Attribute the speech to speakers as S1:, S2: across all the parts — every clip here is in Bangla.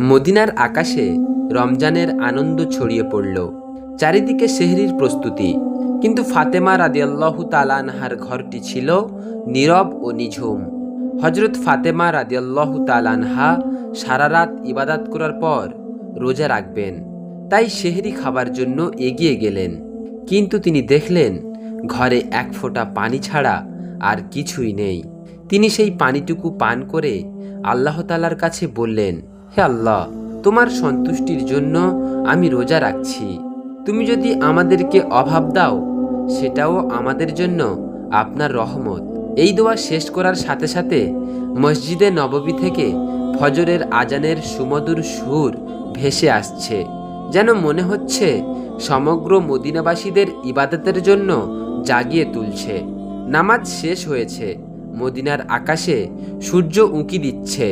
S1: মদিনার আকাশে রমজানের আনন্দ ছড়িয়ে পড়ল। চারিদিকে সেহরির প্রস্তুতি। কিন্তু ফাতেমা রাদিয়াল্লাহু তালানহার ঘরটি ছিল নীরব ও নিঝুম। হজরত ফাতেমা রাদিয়াল্লাহু তালানহা সারা রাত ইবাদাত করার পর রোজা রাখবেন। তাই সেহরি খাবার জন্য এগিয়ে গেলেন। কিন্তু তিনি দেখলেন, ঘরে এক ফোঁটা পানি ছাড়া আর কিছুই নেই। তিনি সেই পানিটুকু পান করে আল্লাহ তালার কাছে বললেন হে আল্লাহ, তোমার সন্তুষ্টির জন্য আমি রোজা রাখছি। তুমি যদি আমাদেরকে অভাব দাও, সেটাও আমাদের জন্য আপনার রহমত। এই দোয়া শেষ করার সাথে সাথে মসজিদে নববী থেকে ফজরের আজানের সুমধুর সুর ভেসে আসছে, যেন মনে হচ্ছে সমগ্র মদিনাবাসীদের ইবাদতের জন্য জাগিয়ে তুলছে। নামাজ শেষ হয়েছে, মদিনার আকাশে সূর্য উঁকি দিচ্ছে।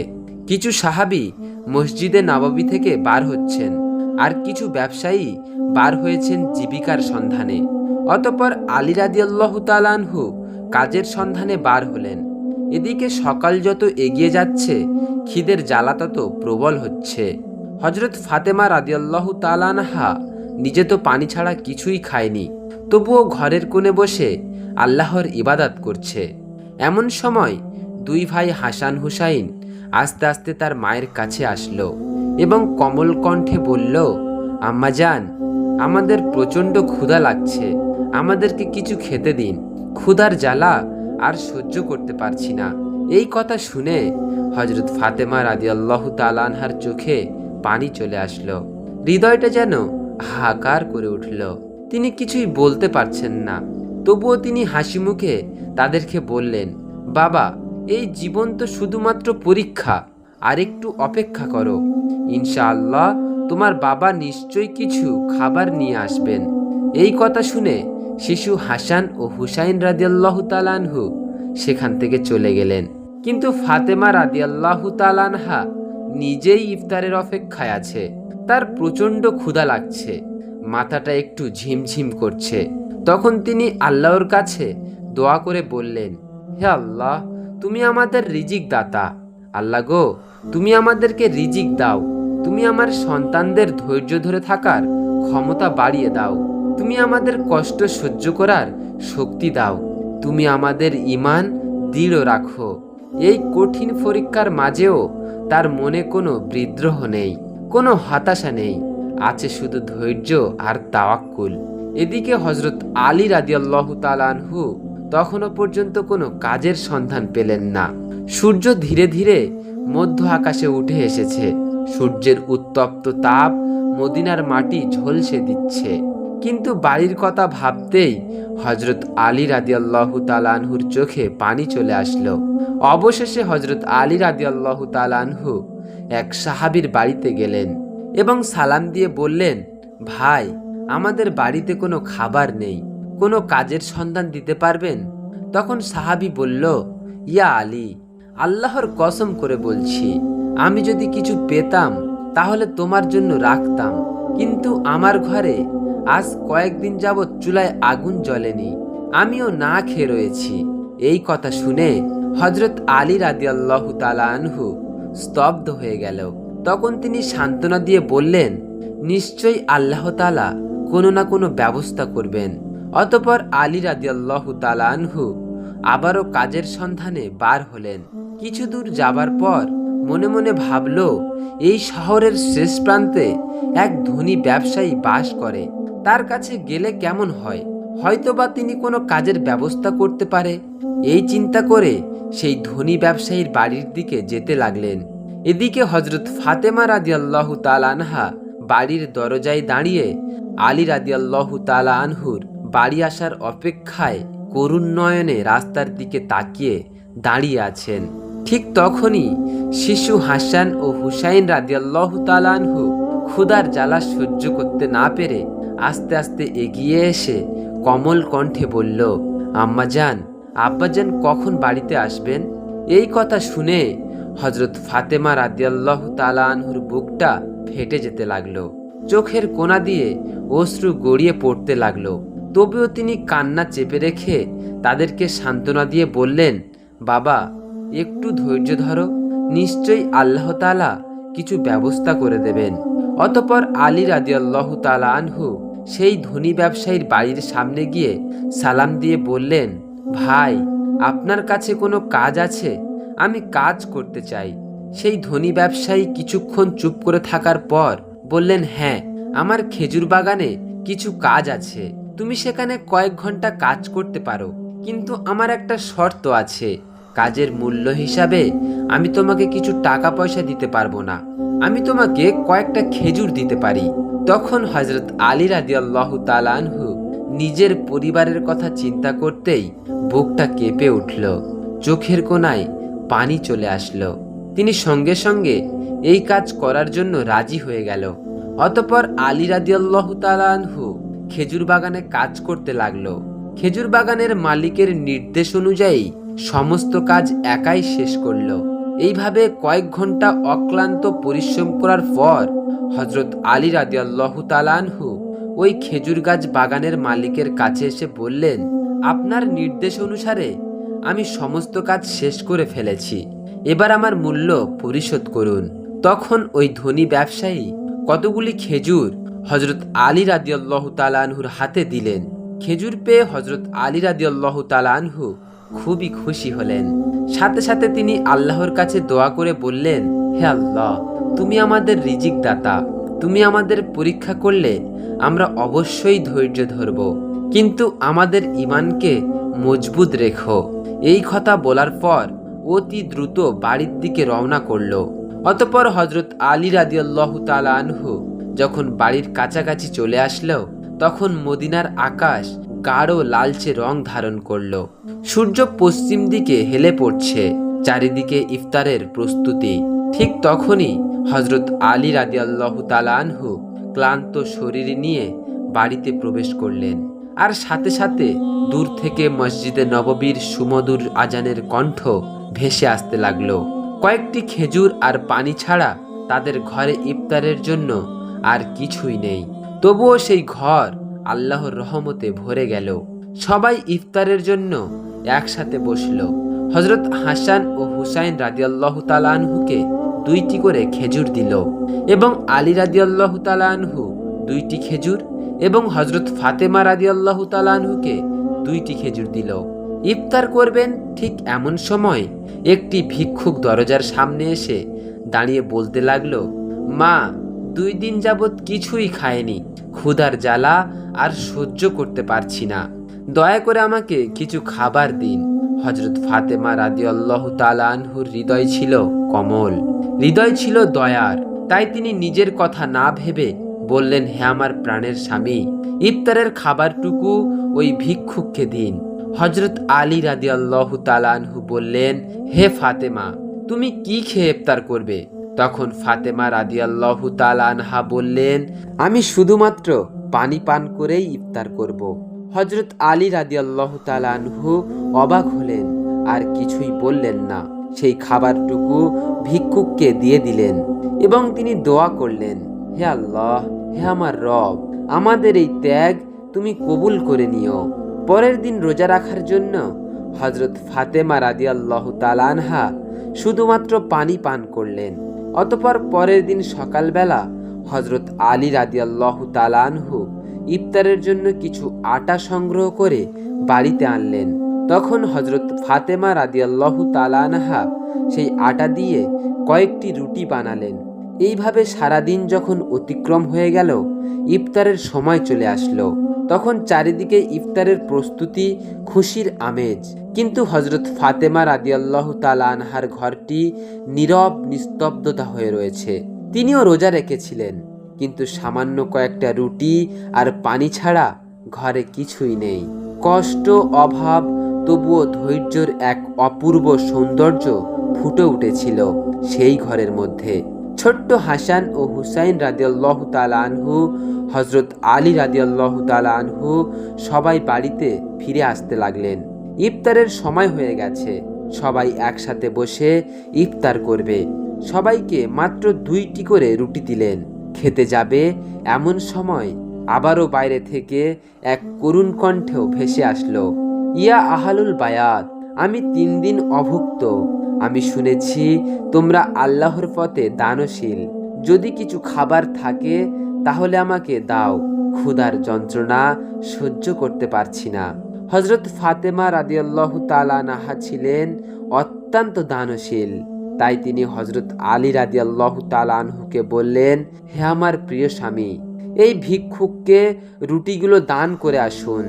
S1: কিছু সাহাবি মসজিদে নবাবী থেকে বার হচ্ছেন। আর কিছু ব্যবসায়ী বার হয়েছেন জীবিকার সন্ধানে। অতপর আলী রাদিয়াল্লাহু তালানহু কাজের সন্ধানে বার হলেন। এদিকে সকাল যত এগিয়ে যাচ্ছে, খিদের জ্বালা তত প্রবল হচ্ছে। হজরত ফাতেমা রাদিয়াল্লাহু তালানহা নিজে তো পানি ছাড়া কিছুই খায়নি, তবুও ঘরের কোণে বসে আল্লাহর ইবাদাত করছে। এমন সময় দুই ভাই হাসান হুসাইন আস্তে আস্তে তার মায়ের কাছে আসলো এবং কমল কণ্ঠে বলল, আম্মা যান আমাদের প্রচণ্ড ক্ষুধা লাগছে। আমাদেরকে কিছু খেতে দিন। ক্ষুধার জ্বালা আর সহ্য করতে পারছি না। এই কথা শুনে হজরত ফাতেমা রাদি আল্লাহ তালানহার চোখে পানি চলে আসলো। হৃদয়টা যেন হাহাকার করে উঠল। তিনি কিছুই বলতে পারছেন না। তবুও তিনি হাসি মুখে তাদেরকে বললেন, বাবা এই জীবন তো শুধুমাত্র পরীক্ষা, আর একটু অপেক্ষা করো। ইনশাআল্লাহ তোমার বাবা নিশ্চয়ই কিছু খাবার নিয়ে আসবেন। এই কথা শুনে শিশু হাসান ও হুসাইন রাদিয়াল্লাহ তালানহু সেখান থেকে চলে গেলেন। কিন্তু ফাতেমা রাদিয়াল্লাহু তালানহা নিজেই ইফতারের অপেক্ষায় আছে। তার প্রচণ্ড ক্ষুধা লাগছে, মাথাটা একটু ঝিমঝিম করছে। তখন তিনি আল্লাহর কাছে দোয়া করে বললেন, হে আল্লাহ তুমি আমাদের রিজিক দাতা। আল্লাহ গো, তুমি আমাদেরকে রিজিক দাও। তুমি আমার সন্তানদের ধৈর্য ধরে থাকার ক্ষমতা বাড়িয়ে দাও। তুমি আমাদের কষ্ট সহ্য করার শক্তি দাও। তুমি আমাদের ইমান দৃঢ় রাখো। এই কঠিন পরীক্ষার মাঝেও তার মনে কোনো বিদ্রোহ নেই, কোনো হতাশা নেই। আছে শুধু ধৈর্য আর তাওয়াক্কুল। এদিকে হজরত আলী রাদিয়াল্লাহ তালানহু তখনও পর্যন্ত কোনো কাজের সন্ধান পেলেন না। সূর্য ধীরে ধীরে মধ্য আকাশে উঠে এসেছে। সূর্যের উত্তপ্ত তাপ মদিনার মাটি ঝলসে দিচ্ছে। কিন্তু বাড়ির কথা ভাবতেই হজরত আলী রাদিয়াল্লাহু তালানহুর চোখে পানি চলে আসলো। অবশেষে হজরত আলী রাদিয়াল্লাহু তালানহু এক সাহাবির বাড়িতে গেলেন এবং সালাম দিয়ে বললেন, ভাই, আমাদের বাড়িতে কোনো খাবার নেই। কোনো কাজের সন্ধান দিতে পারবেন? তখন সাহাবি বলল, ইয়া আলী, আল্লাহর কসম করে বলছি, আমি যদি কিছু পেতাম, তাহলে তোমার জন্য রাখতাম। কিন্তু আমার ঘরে আজ কয়েকদিন যাবৎ চুলায় আগুন জ্বলেনি, আমিও না খেয়ে রয়েছি। এই কথা শুনে হজরত আলী রাদিয়াল্লাহু তালা আনহু স্তব্ধ হয়ে গেল। তখন তিনি সান্ত্বনা দিয়ে বললেন, নিশ্চয়ই আল্লাহ তালা কোনো না কোনো ব্যবস্থা করবেন। অতপর আলী রাদিয়াল্লাহু তালা আনহু আবারও কাজের সন্ধানে বার হলেন। কিছু দূর যাবার পর মনে মনে ভাবল, এই শহরের শেষ প্রান্তে এক ধনী ব্যবসায়ী বাস করে। তার কাছে গেলে কেমন হয়? হয়তোবা তিনি কোনো কাজের ব্যবস্থা করতে পারে। এই চিন্তা করে সেই ধনী ব্যবসায়ীর বাড়ির দিকে যেতে লাগলেন। এদিকে হজরত ফাতেমা রাদিয়াল্লাহু তালা আনহা বাড়ির দরজায় দাঁড়িয়ে আলী রাদিয়াল্লাহু তালা আনহুর বাড়ি আসার অপেক্ষায় করুণ নয়নে রাস্তার দিকে তাকিয়ে দাঁড়িয়ে আছেন। ঠিক তখনই শিশু হাসান ও হুসাইন রাদিয়াল্লাহু তালানহু ক্ষুদার জ্বালা সহ্য করতে না পেরে আস্তে আস্তে এগিয়ে এসে কমল কণ্ঠে বলল আম্মাজান আব্বাজান কখন বাড়িতে আসবেন? এই কথা শুনে হজরত ফাতেমা রাদিয়াল্লাহু তালানহুর বুকটা ফেটে যেতে লাগল। চোখের কোনা দিয়ে অশ্রু গড়িয়ে পড়তে লাগল। তবুও তিনি কান্না চেপে রেখে তাদেরকে সান্ত্বনা দিয়ে বললেন, বাবা, একটু ধৈর্য ধরো। নিশ্চয়ই আল্লাহ তালা কিছু ব্যবস্থা করে দেবেন। অতপর আলী রাদিয়াল্লাহ তালা আনহু সেই ধনী ব্যবসায়ীর বাড়ির সামনে গিয়ে সালাম দিয়ে বললেন, ভাই, আপনার কাছে কোনো কাজ আছে? আমি কাজ করতে চাই। সেই ধনী ব্যবসায়ী কিছুক্ষণ চুপ করে থাকার পর বললেন হ্যাঁ আমার খেজুর বাগানে কিছু কাজ আছে। তুমি সেখানে কয়েক ঘণ্টা কাজ করতে পারো, কিন্তু আমার একটা শর্ত আছে। কাজের মূল্য হিসাবে আমি তোমাকে কিছু টাকা পয়সা দিতে পারব না। আমি তোমাকে কয়েকটা খেজুর দিতে পারি। তখন হজরত আলী রাদিয়াল্লাহু তালানহু নিজের পরিবারের কথা চিন্তা করতেই বুকটা কেঁপে উঠল। চোখের কোনায় পানি চলে আসলো। তিনি সঙ্গে সঙ্গে এই কাজ করার জন্য রাজি হয়ে গেল। অতপর আলী রাদিয়াল্লাহু তালানহু খেজুর বাগানে কাজ করতে লাগল। খেজুর বাগানের মালিকের নির্দেশ অনুযায়ী সমস্ত কাজ একাই শেষ করল। এইভাবে কয়েক ঘণ্টা অক্লান্ত পরিশ্রম করার পর হজরত আলী রাদিয়াল্লাহু তালানহু ওই খেজুর গাছ বাগানের মালিকের কাছে এসে বললেন, আপনার নির্দেশ অনুসারে আমি সমস্ত কাজ শেষ করে ফেলেছি। এবার আমার মূল্য পরিশোধ করুন। তখন ওই ধনী ব্যবসায়ী কতগুলি খেজুর হজরত আলী রাদিয়াল্লাহু তালানহুর হাতে দিলেন। খেজুর পেয়ে হজরত আলী রাদিয়াল্লাহু তালানহু খুবই খুশি হলেন। সাথে সাথে তিনি আল্লাহর কাছে দোয়া করে বললেন, হে আল্লাহ, তুমি আমাদের রিজিক দাতা তুমি আমাদের পরীক্ষা করলে আমরা অবশ্যই ধৈর্য ধরব। কিন্তু আমাদের ইমানকে মজবুত রেখো। এই কথা বলার পর অতি দ্রুত বাড়ির দিকে রওনা করল। অতপর হজরত আলী রাদিয়াল্লাহু তাআলা আনহু যখন বাড়ির কাছাকাছি চলে আসলো, তখন মদিনার আকাশ গাঢ় লালচে রং ধারণ করল। সূর্য পশ্চিম দিকে হেলে পড়ছে, চারিদিকে ইফতারের প্রস্তুতি। ঠিক তখনই হজরত আলী রাদিয়াল্লাহু তাআলা আনহু ক্লান্ত শরীর নিয়ে বাড়িতে প্রবেশ করলেন। আর সাথে সাথে দূর থেকে মসজিদে নববীর সুমধুর আজানের কণ্ঠ ভেসে আসতে লাগল। কয়েকটি খেজুর আর পানি ছাড়া তাদের ঘরে ইফতারের জন্য আর কিছুই নেই। তবুও সেই ঘর আল্লাহর রহমতে ভরে গেল। সবাই ইফতারের জন্য একসাথে বসল। হজরত হাসান ও হুসাইন রাদিয়াল্লাহু তালানহুকে দুইটি করে খেজুর দিল এবং আলী রাদিয়াল্লাহু তালানহু দুইটি খেজুর এবং হজরত ফাতেমা রাদিয়াল্লাহু তালানহুকে দুইটি খেজুর দিল। ইফতার করবেন ঠিক এমন সময় একটি ভিক্ষুক দরজার সামনে এসে দাঁড়িয়ে বলতে লাগল, মা দুই দিন যাবৎ কিছুই খায়নি ক্ষুধার জ্বালা আর সহ্য করতে পারছি না। দয়া করে আমাকে কিছু খাবার দিন। হজরত ফাতেমা রাদি আল্লাহ তালানহুর হৃদয় ছিল কমল। হৃদয় ছিল দয়ার। তাই তিনি নিজের কথা না ভেবে বললেন, হে আমার প্রাণের স্বামী, ইফতারের খাবারটুকু ওই ভিক্ষুককে দিন। হজরত আলী রাদি আল্লাহ তালানহু বললেন, হে ফাতেমা, তুমি কি খেয়ে ইফতার করবে? তখন ফাতেমা রাদি আল্লাহ তালানহা বললেন, আমি শুধুমাত্র পানি পান করেই ইফতার করব। হজরত আলী রাদি আল্লাহ তালানহু অবাক হলেন, আর কিছুই বললেন না। সেই খাবারটুকু ভিক্ষুককে দিয়ে দিলেন এবং তিনি দোয়া করলেন, হে আল্লাহ, হে আমার রব, আমাদের এই ত্যাগ তুমি কবুল করে নিও। পরের দিন রোজা রাখার জন্য হজরত ফাতেমা রাদি আল্লাহ তালানহা শুধুমাত্র পানি পান করলেন। অতপর পরের দিন সকালবেলা হজরত আলী রাদি আল্লাহ তালানহু ইফতারের জন্য কিছু আটা সংগ্রহ করে বাড়িতে আনলেন। তখন হজরত ফাতেমা রাদিয়াল্লাহু তালানহা সেই আটা দিয়ে কয়েকটি রুটি বানালেন। এইভাবে সারাদিন যখন অতিক্রম হয়ে গেল, ইফতারের সময় চলে আসলো। তখন চারিদিকে ইফতারের প্রস্তুতি, খুশির আমেজ। কিন্তু হজরত ফাতেমা রাদিয়াল্লাহ তালানহার ঘরটি নীরব, নিস্তব্ধতা হয়ে রয়েছে। তিনিও রোজা রেখেছিলেন। কিন্তু সামান্য কয়েকটা রুটি আর পানি ছাড়া ঘরে কিছুই নেই। কষ্ট, অভাব, তবুও ধৈর্যর এক অপূর্ব সৌন্দর্য ফুটে উঠেছিল সেই ঘরের মধ্যে। ছোট্ট হাসান ও হুসাইন রাদিয়াল্লাহ তালা আনহু হজরত আলী রাদিয়াল্লাহ তালা আনহু সবাই বাড়িতে ফিরে আসতে লাগলেন। ইফতারের সময় হয়ে গেছে। সবাই একসাথে বসে ইফতার করবে। সবাইকে মাত্র দুইটি করে রুটি দিলেন। খেতে যাবে এমন সময় আবারও বাইরে থেকে এক করুণ কণ্ঠেও ভেসে আসলো, ইয়া আহালুল বায়াত, আমি তিন দিন অভুক্ত। আমি শুনেছি তোমরা আল্লাহর পথে দানশীল। যদি কিছু খাবার থাকে, তাহলে আমাকে দাও। ক্ষুধার যন্ত্রণা সহ্য করতে পারছি না। হজরত ফাতেমা রাদিয়াল্লাহু তাআলা নাহা ছিলেন অত্যন্ত দানশীল। তাই তিনি হজরত আলী রাদিয়াল্লাহু তাআলা আনহুকে বললেন, হে আমার প্রিয় স্বামী, এই ভিক্ষুককে রুটিগুলো দান করে আসুন।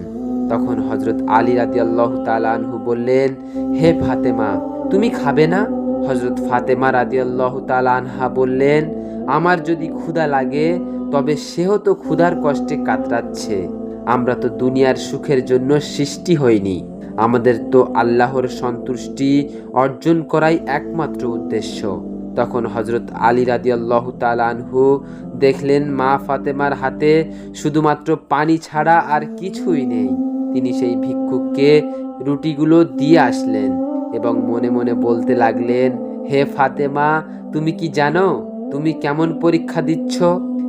S1: তখন হজরত আলী রাদিয়াল্লাহু তাআলা আনহু বললেন, হে ফাতেমা তুমি খাবে না? হজরত ফাতেমা রাদিয়াল্লাহু তাআলা আনহা বললেন, আমার যদি ক্ষুধা লাগে, তবে সেও তো ক্ষুধার কষ্টে কাতরাচ্ছে। আমরা তো দুনিয়ার সুখের জন্য সৃষ্টি হইনি। আমাদের তো আল্লাহর সন্তুষ্টি অর্জন করাই একমাত্র উদ্দেশ্য। তখন হজরত আলী রাদিয়াল্লাহু তাআলা আনহু দেখলেন মা ফাতেমার হাতে শুধুমাত্র পানি ছাড়া আর কিছুই নেই। তিনি সেই ভিক্ষুককে রুটিগুলো দিয়ে আসলেন। এবং মনে মনে বলতে লাগলেন, হে ফাতেমা, তুমি কি জানো? তুমি কেমন পরীক্ষা দিচ্ছ?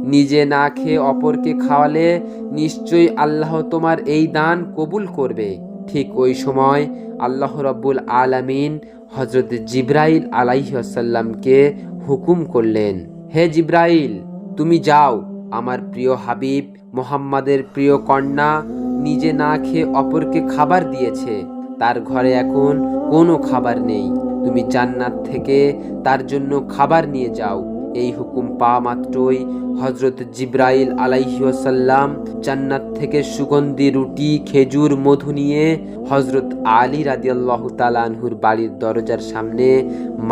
S1: নিজে না খেয়ে অপরকে খাওয়ালে নিশ্চয়ই আল্লাহ তোমার এই দান কবুল করবে। ঠিক ওই সময় আল্লাহ রব্বুল আলামিন হজরত জিব্রাইল আলাইসাল্লামকে হুকুম করলেন, হে জিব্রাইল, তুমি যাও, আমার প্রিয় হাবিব মোহাম্মদের প্রিয় কন্যা নিজে না খেয়ে অপরকে খাবার দিয়েছে। তার ঘরে এখন কোনো খাবার নেই। তুমি জান্নাত থেকে তার জন্য খাবার নিয়ে যাও। এই হুকুম পা মাত্রই হজরত জিব্রাইল আলাইসাল্লাম জান্নাত থেকে সুগন্ধি, রুটি, খেজুর, মধু নিয়ে হজরত আলী রাদিয়াল্লাহু তালানহুর বাড়ির দরজার সামনে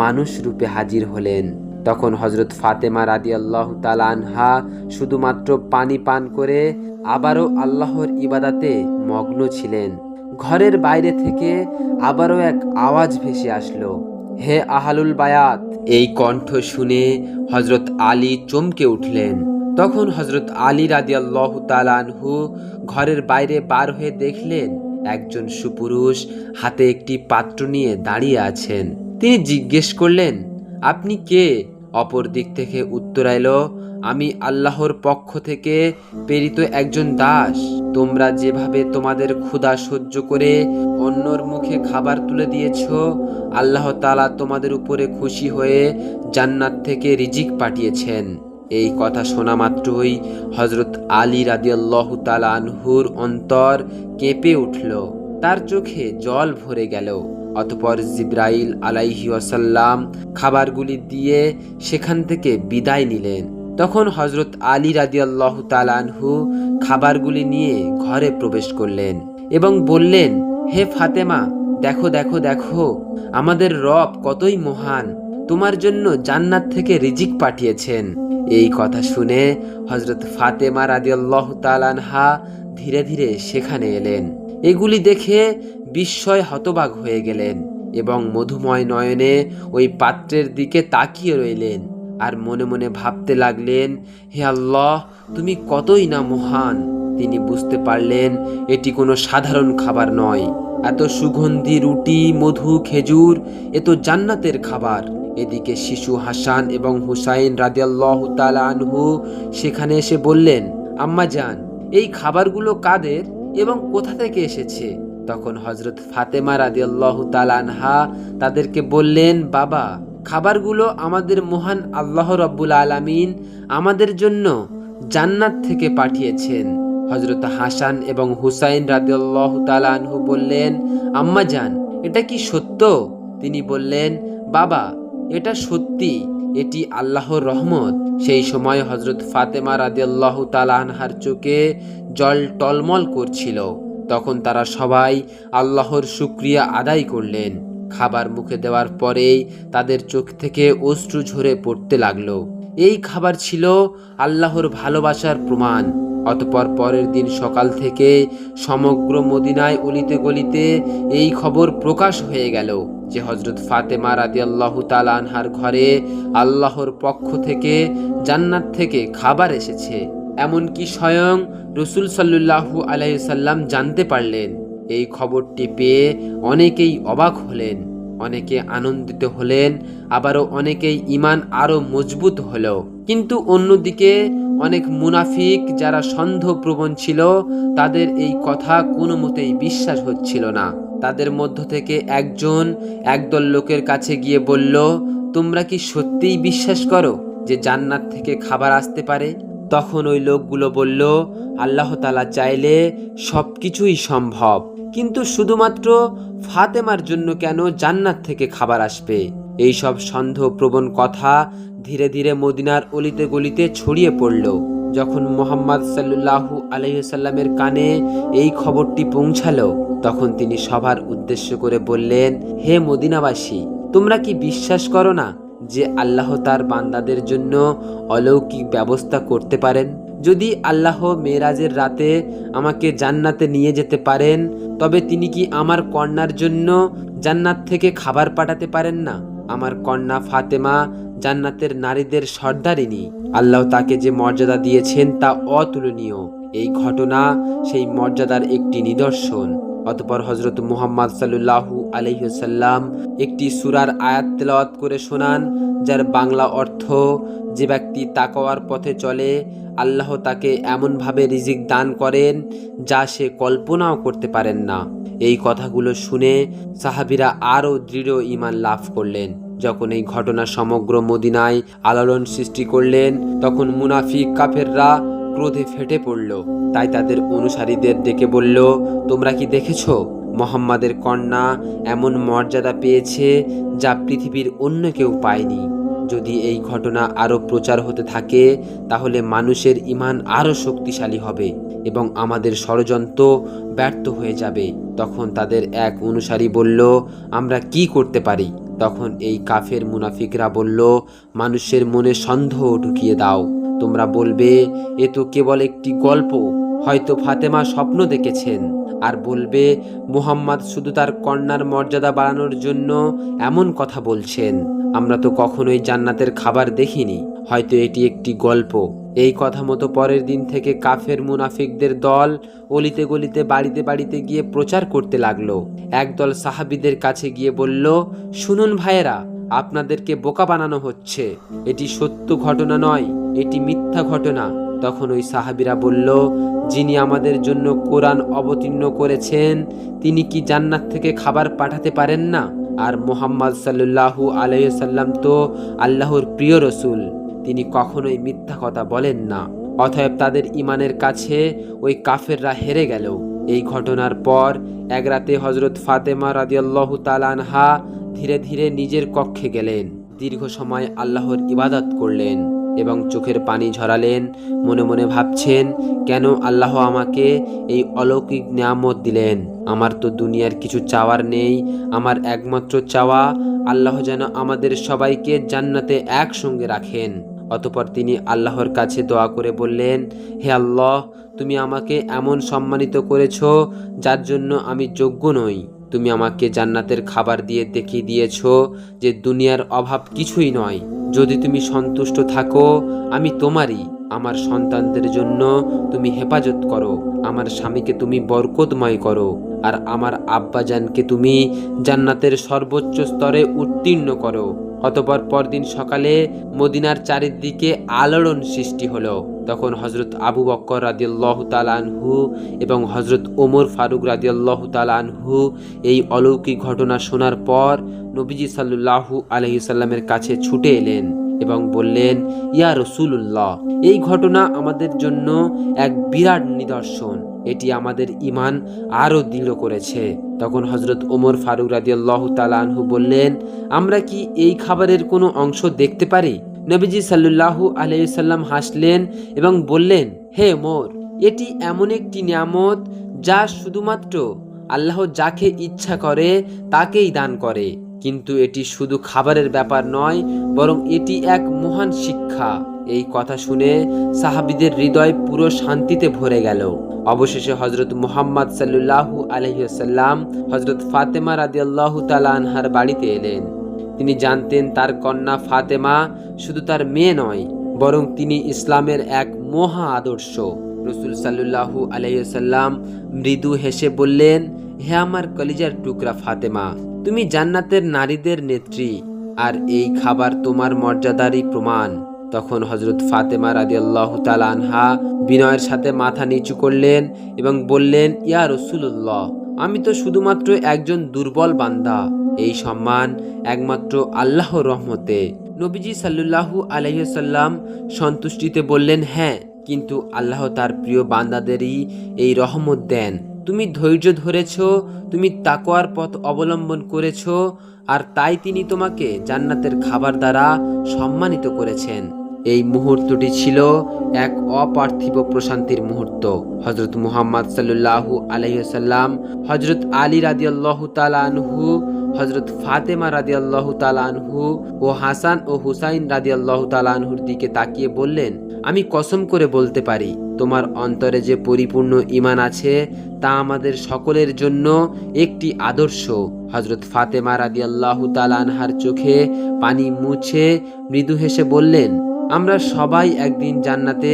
S1: মানুষ রূপে হাজির হলেন। তখন হজরত ফাতেমা রাদিয়াল্লাহু তালানহা শুধুমাত্র পানি পান করে আবারও আল্লাহর ইবাদাতে মগ্ন ছিলেন। ঘরের বাইরে থেকে আবারও এক আওয়াজ ভেসে আসলো। হে আহালুল বায়াত! এই কণ্ঠ শুনে হজরত আলী চমকে উঠলেন। তখন হজরত আলী রাদিয়াল্লাহু তালানহু ঘরের বাইরে বার হয়ে দেখলেন, একজন সুপুরুষ হাতে একটি পাত্র নিয়ে দাঁড়িয়ে আছেন। তিনি জিজ্ঞেস করলেন, আপনি কে? অপর দিক থেকে উত্তর এলো আমি আল্লাহর পক্ষ থেকে প্রেরিত একজন দাস। তোমরা যেভাবে তোমাদের ক্ষুধা সহ্য করে অন্যর মুখে খাবার তুলে দিয়েছ, আল্লাহ তালা তোমাদের উপরে খুশি হয়ে জান্নাত থেকে রিজিক পাঠিয়েছেন। এই কথা শোনা মাত্রই হজরত আলী রাদিয়াল্লাহ তালা আনহুর অন্তর কেঁপে উঠল। তার চোখে জল ভরে গেল। অতপর জিব্রাইল আলাইহি ওয়াসাল্লাম খাবারগুলি দিয়ে সেখান থেকে বিদায় নিলেন। তখন হজরত আলী রাদিয়াল্লাহ তালানহু খাবারগুলি নিয়ে ঘরে প্রবেশ করলেন এবং বললেন, হে ফাতেমা, দেখো দেখো দেখো, আমাদের রব কতই মহান, তোমার জন্য জান্নাত থেকে রিজিক পাঠিয়েছেন। এই কথা শুনে হজরত ফাতেমা রাদিয়াল্লাহ তালানহা ধীরে ধীরে সেখানে এলেন। এগুলি দেখে বিস্ময় হতবাক হয়ে গেলেন এবং মধুময় নয়নে ওই পাত্রের দিকে তাকিয়ে রইলেন। আর মনে মনে ভাবতে লাগলেন, হে আল্লাহ, তুমি কতই না মহান। তিনি বুঝতে পারলেন, এটি কোনো সাধারণ খাবার নয়। এত সুগন্ধি রুটি, মধু, খেজুর, এ তো জান্নাতের খাবার। এদিকে শিশু হাসান এবং হুসাইন রাদিয়াল্লাহ তালা আনহু সেখানে এসে বললেন, আম্মা যান এই খাবারগুলো কাদের এবং কোথা থেকে এসেছে? তখন হজরত ফাতেমা রাদিয়াল্লাহ তালানহা তাদেরকে বললেন, বাবা খাবারগুলো আমাদের মহান আল্লাহ রব্বুল আলামিন আমাদের জন্য জান্নাত থেকে পাঠিয়েছেন। হজরত হাসান এবং হুসাইন রাদিয়াল্লাহ তালানহু বললেন, আম্মা যান এটা কি সত্য? তিনি বললেন, বাবা, এটা সত্যি, এটি আল্লাহর রহমত। সেই সময় হজরত ফাতেমা রাদিয়াল্লাহ তালানহার চোখে জল টলমল করছিল। তখন তারা সবাই আল্লাহর শুক্রিয়া আদায় করলেন। খাবার মুখে দেওয়ার পরেই তাদের চোখ থেকে অশ্রু ঝরে পড়তে লাগল। এই খাবার ছিল আল্লাহর ভালোবাসার প্রমাণ। অতপর পরের দিন সকাল থেকে সমগ্র মদিনায় অলিতে গলিতে এই খবর প্রকাশ হয়ে গেল যে হজরত ফাতেমা রাদিয়াল্লাহু তাআলা আনহার ঘরে আল্লাহর পক্ষ থেকে জান্নাত থেকে খাবার এসেছে। এমনকি স্বয়ং রসুল সাল্লু আলাইসাল্লাম জানতে পারলেন। এই খবরটি পেয়ে অনেকেই অবাক হলেন, অনেকে আনন্দিত হলেন, আবারও অনেকেই ইমান আরও মজবুত হল কিন্তু অন্যদিকে অনেক মুনাফিক যারা সন্দেহপ্রবণ ছিল, তাদের এই কথা কোনো মতেই বিশ্বাস হচ্ছিল না। তাদের মধ্য থেকে একজন একদল লোকের কাছে গিয়ে বলল, তোমরা কি সত্যিই বিশ্বাস করো যে জান্নাত থেকে খাবার আসতে পারে? তখন ওই লোকগুলো বলল, আল্লাহ তালা চাইলে সব কিছুই সম্ভব। কিন্তু শুধুমাত্র ফাতেমার জন্য কেন জান্নাত থেকে খাবার আসবে? এই সব সন্দেহপ্রবণ কথা ধীরে ধীরে মদিনার অলিতে গলিতে ছড়িয়ে পড়ল। যখন মোহাম্মদ সাল্লু আলহিসাল্লামের কানে এই খবরটি পৌঁছালো, তখন তিনি সবার উদ্দেশ্য করে বললেন, হে মদিনাবাসী, তোমরা কি বিশ্বাস করো না যে আল্লাহ তার বান্দাদের জন্য অলৌকিক ব্যবস্থা করতে পারেন? যদি আল্লাহ মেরাজের রাতে আমাকে জান্নাতে নিয়ে যেতে পারেন, তবে তিনি কি আমার কন্যার জন্য জান্নাত থেকে খাবার পাঠাতে পারেন না? আমার কন্যা ফাতেমা জান্নাতের নারীদের সর্দারিনী। আল্লাহ তাকে যে মর্যাদা দিয়েছেন তা অতুলনীয়। এই ঘটনা সেই মর্যাদার একটি নিদর্শন। অতপর হজরত মুহাম্মদ সাল্লাল্লাহু আলহিসাল্লাম একটি সুরার আয়াত তেলাওয়াত করে শোনান, যার বাংলা অর্থ যে ব্যক্তি তাকওয়ার পথে চলে, আল্লাহ তাকে এমনভাবে রিজিক দান করেন যা সে কল্পনাও করতে পারেন না। এই কথাগুলো শুনে সাহাবিরা আরও দৃঢ় ঈমান লাভ করলেন। যখন এই ঘটনা সমগ্র মদিনায় আলোড়ন সৃষ্টি করলেন, তখন মুনাফিক কাফেররা ক্রোধে ফেটে পড়ল। তাই তাদের অনুসারীদের ডেকে বলল, তোমরা কি দেখেছ? মোহাম্মদের কন্যা এমন মর্যাদা পেয়েছে যা পৃথিবীর অন্য কেউ পায়নি। যদি এই ঘটনা আরও প্রচার হতে থাকে, তাহলে মানুষের ইমান আরও শক্তিশালী হবে এবং আমাদের ষড়যন্ত্র ব্যর্থ হয়ে যাবে। তখন তাদের এক অনুসারী বলল, আমরা কি করতে পারি? তখন এই কাফের মুনাফিকরা বলল, মানুষের মনে সন্দেহ ঢুকিয়ে দাও। তোমরা বলবে, এ তো কেবল একটি গল্প, হয়তো ফাতেমা স্বপ্ন দেখেছেন আর বলবে, মুহাম্মদ শুধু তার কন্যার মর্যাদা বাড়ানোর জন্য এমন কথা বলছেন আমরা তো কখনোই জান্নাতের খাবার দেখিনি, হয়তো এটি একটি গল্প। এই কথা মতো পরের দিন থেকে কাফের মুনাফিকদের দল অলিতে গলিতে, বাড়িতে বাড়িতে গিয়ে প্রচার করতে লাগল। একদল সাহাবিদের কাছে গিয়ে বলল, শুনুন ভাইয়েরা, আপনাদেরকে বোকা বানানো হচ্ছে। এটি সত্য ঘটনা নয়, এটি মিথ্যা ঘটনা। তখন ওই সাহাবিরা বলল, যিনি আমাদের জন্য কোরআন অবতীর্ণ করেছেন, তিনি কি জান্নাত থেকে খাবার পাঠাতে পারেন না? আর মোহাম্মদ সাল্লু আলাইসাল্লাম তো আল্লাহর প্রিয় রসুল। তিনি কখনোই মিথ্যা কথা বলেন না। অতএব তাদের ইমানের কাছে ওই কাফেররা হেরে গেল। এই ঘটনার পর এক রাতে হজরত ফাতেমা রাদিয়াল্লাহু তালানহা ধীরে ধীরে নিজের কক্ষে গেলেন। দীর্ঘ সময় আল্লাহর ইবাদত করলেন। এবং চোখের পানি ঝরালেন, মনে মনে ভাবছেন, কেন আল্লাহ আমাকে এই অলৌকিক নিয়ামত দিলেন? আমার তো দুনিয়ার কিছু চাওয়ার নেই, আমার একমাত্র চাওয়া, আল্লাহ যেন আমাদের সবাইকে জান্নাতে একসঙ্গে রাখেন। অতপর তিনি আল্লাহর কাছে দোয়া করে বললেন, হে আল্লাহ, তুমি আমাকে এমন সম্মানিত করেছ যার জন্য আমি যোগ্য নই। তুমি আমাকে জান্নাতের খাবার দিয়ে দেখিয়ে দিয়েছ যে দুনিয়ার অভাব কিছুই নয়। যদি তুমি সন্তুষ্ট থাকো, আমি তোমারই। আমার সন্তানদের জন্য তুমি হেফাজত করো। আমার স্বামীকে তুমি বরকতময় করো আর আমার আব্বাজানকে তুমি জান্নাতের সর্বোচ্চ স্তরে উত্তীর্ণ করো। অতপর পরদিন সকালে মদিনার চারিদিকে আলোড়ন সৃষ্টি হলো। তখন হজরত আবু বক্কর রাদিয়াল্লাহ তালানহু এবং হজরত ওমর ফারুক রাদিয়াল্লাহ তালানহু এই অলৌকিক ঘটনা শোনার পর নবীজি সাল্লু আলহিসাল্লামের কাছে ছুটে এলেন। এবং বললেন, ইয়া রসুল্লাহ এই ঘটনা আমাদের জন্য এক বিরাট নিদর্শন। এটি আমাদের ইমান আরও দৃঢ় করেছে। তখন হজরত ওমর ফারুক রাদিয়াল্লাহ তালানহু বললেন, আমরা কি এই খাবারের কোনো অংশ দেখতে পারি? নবীজি সাল্লু আলাইসাল্লাম হাসলেন এবং বললেন, হে মোর এটি এমন একটি নিয়ামত যা শুধুমাত্র আল্লাহ যাকে ইচ্ছা করে তাকেই দান করে। কিন্তু এটি শুধু খাবারের ব্যাপার নয়, বরং এটি এক মহান শিক্ষা। এই কথা শুনে সাহাবিদের হৃদয় পুরো শান্তিতে ভরে গেল। অবশেষে হজরত মুহাম্মদ সাল্লু আলহিসাল্লাম হজরত ফাতেমা রাদিয়াল্লাহু তালা আনহার বাড়িতে এলেন। তিনি জানতেন তার কন্যা ফাতেমা শুধু তার মেয়ে নয়, বরং তিনি ইসলামের এক মহা আদর্শ। রসুল সাল্লু আলাইসাল্লাম মৃদু হেসে বললেন, হে আমার কলিজার টুকরা ফাতেমা তুমি জান্নাতের নারীদের নেত্রী, আর এই খাবার তোমার মর্যাদারই প্রমাণ। তখন হজরত ফাতেমা রাদিয়াল্লাহ আনহা বিনয়ের সাথে মাথা নিচু করলেন এবং বললেন, ইয়া রসুল্লাহ আমি তো শুধুমাত্র একজন দুর্বল বান্দা। এই সম্মান একমাত্র আল্লাহ রহমতে। নবীজি সাল্লু আলহিসাল্লাম সন্তুষ্টিতে বললেন হ্যাঁ কিন্তু আল্লাহ তার প্রিয় বান্দাদেরই এই রহমত দেন। তুমি ধৈর্য ধরেছ, তুমি তাকোয়ার পথ অবলম্বন করেছ, আর তাই তিনি তোমাকে জান্নাতের খাবার দ্বারা সম্মানিত করেছেন। এই মুহূর্তটি ছিল এক অপার্থিব প্রশান্তির মুহূর্ত। হজরত মুহাম্মদ সাল্লাল্লাহু আলাইসাল্লাম হজরত আলী রাদিয়াল্লাহু তাআলা আনহু হজরত ফাতেমা রাদিয়াল্লাহু তাআলা আনহু ও হাসান ও হুসাইন রাদিয়াল্লাহু তাআলা আনহুর দিকে তাকিয়ে বললেন, আমি কসম করে বলতে পারি, তোমার অন্তরে যে পরিপূর্ণ ঈমান আছে, তা আমাদের সকলের জন্য একটি আদর্শ। হজরত ফাতেমা রাদিয়াল্লাহু তাআলা আনহার চোখে পানি মুছে মৃদু হেসে বললেন আমরা সবাই একদিন জান্নাতে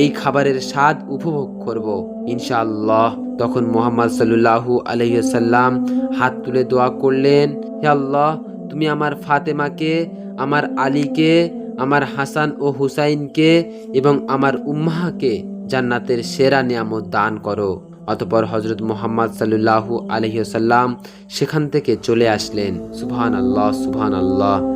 S1: এই খাবারের স্বাদ উপভোগ করব, ইনশাআল্লাহ। তখন মোহাম্মদ সাল্লাল্লাহু আলহিসাল্লাম হাত তুলে দোয়া করলেন, হে আল্লাহ, তুমি আমার ফাতেমাকে, আমার আলীকে, আমার হাসান ও হুসাইনকে এবং আমার উম্মাহকে জান্নাতের সেরা নিয়ামত দান করো। অতপর হজরত মোহাম্মদ সাল্লাল্লাহু আলহিসাল্লাম সেখান থেকে চলে আসলেন। সুবহান আল্লাহ সুবহান আল্লাহ